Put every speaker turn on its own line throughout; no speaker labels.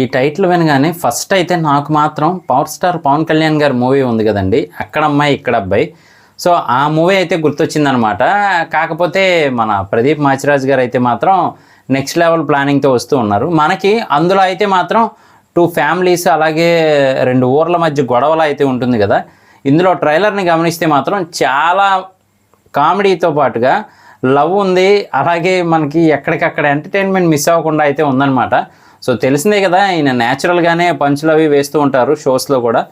ఈ టైటిల్ వినగానే ఫస్ట్ అయితే నాకు మాత్రం పవర్ స్టార్ పవన్ కళ్యాణ్ గారి మూవీ ఉంది కదండి. అక్కడ అమ్మాయి ఇక్కడ అబ్బాయి సో ఆ మూవీ అయితే గుర్తొచ్చిందనమాట కాకపోతే మన ప్రదీప్ మాచిరాజ్ గారు అయితే మాత్రం నెక్స్ట్ లెవెల్ ప్లానింగ్తో వస్తూ ఉన్నారు. మనకి అందులో అయితే మాత్రం టూ ఫ్యామిలీస్ అలాగే రెండు ఊర్ల మధ్య గొడవలు అయితే ఉంటుంది కదా. ఇందులో ట్రైలర్ని గమనిస్తే మాత్రం చాలా కామెడీతో పాటుగా లవ్ ఉంది అలాగే మనకి ఎక్కడికక్కడ ఎంటర్టైన్మెంట్ మిస్ అవ్వకుండా అయితే ఉందన్నమాట. సో తెలిసిందే కదా ఈయన న్యాచురల్గానే పంచులు అవి వేస్తూ ఉంటారు షోస్లో కూడా.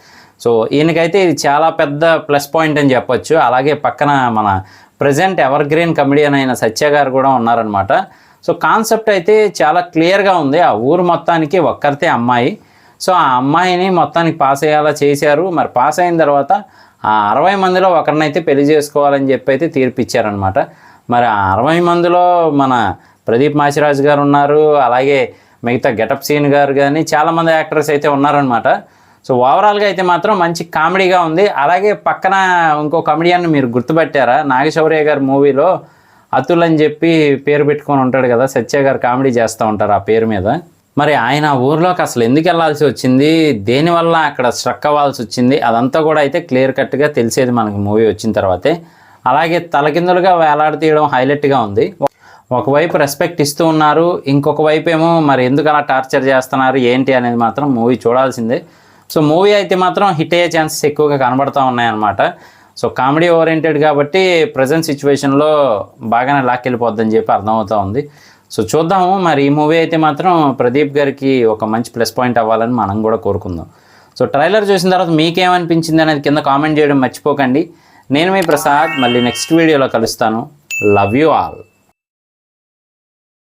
సో ఈయనకైతే ఇది చాలా పెద్ద ప్లస్ పాయింట్ అని చెప్పొచ్చు. అలాగే పక్కన మన ప్రజెంట్ ఎవర్ గ్రీన్ కమెడియన్ అయిన సత్య గారు కూడా ఉన్నారనమాట సో కాన్సెప్ట్ అయితే చాలా క్లియర్గా ఉంది. ఆ ఊరు మొత్తానికి ఒక్కరితే అమ్మాయి. సో ఆ అమ్మాయిని మొత్తానికి పాస్ అయ్యేలా చేశారు. మరి పాస్ అయిన తర్వాత ఆ అరవై మందిలో ఒకరినైతే పెళ్ళి చేసుకోవాలని చెప్పి అయితే తీర్పిచ్చారనమాట మరి అరవై మందిలో మన ప్రదీప్ మాచిరాజు గారు ఉన్నారు అలాగే మిగతా గెటప్ సీన్ గారు కానీ చాలామంది యాక్టర్స్ అయితే ఉన్నారనమాట సో ఓవరాల్గా అయితే మాత్రం మంచి కామెడీగా ఉంది. అలాగే పక్కన ఇంకో కమెడియన్ మీరు గుర్తుపెట్టారా? నాగశౌర్య గారి మూవీలో అతుల్ అని చెప్పి పేరు పెట్టుకొని ఉంటాడు కదా సత్య గారు కామెడీ చేస్తూ ఉంటారు ఆ పేరు మీద. మరి ఆయన ఊర్లోకి అసలు ఎందుకు వెళ్ళాల్సి వచ్చింది? దేనివల్ల అక్కడ స్ట్రక్ అవ్వాల్సి వచ్చింది? అదంతా కూడా అయితే క్లియర్ కట్గా తెలిసేది మనకి మూవీ వచ్చిన తర్వాతే. అలాగే తలకిందులుగా వేలాడతీయడం హైలైట్గా ఉంది. ఒకవైపు రెస్పెక్ట్ ఇస్తూ ఉన్నారు ఇంకొక వైపు ఏమో మరి ఎందుకు అలా టార్చర్ చేస్తున్నారు ఏంటి అనేది మాత్రం మూవీ చూడాల్సిందే. సో మూవీ అయితే మాత్రం హిట్ అయ్యే ఛాన్సెస్ ఎక్కువగా కనబడుతూ ఉన్నాయన్నమాట. సో కామెడీ ఓరియంటెడ్ కాబట్టి ప్రజెంట్ సిచ్యువేషన్లో బాగానే లాక్కెళ్ళిపోద్దని చెప్పి అర్థమవుతూ ఉంది. సో చూద్దాము. మరి ఈ మూవీ అయితే మాత్రం ప్రదీప్ గారికి ఒక మంచి ప్లస్ పాయింట్ అవ్వాలని మనం కూడా కోరుకుందాం. సో ట్రైలర్ చూసిన తర్వాత మీకేమనిపించింది అనేది కింద కామెంట్ చేయడం మర్చిపోకండి. నేను మీ ప్రసాద్ మళ్ళీ నెక్స్ట్ వీడియోలో కలుస్తాను. Love you all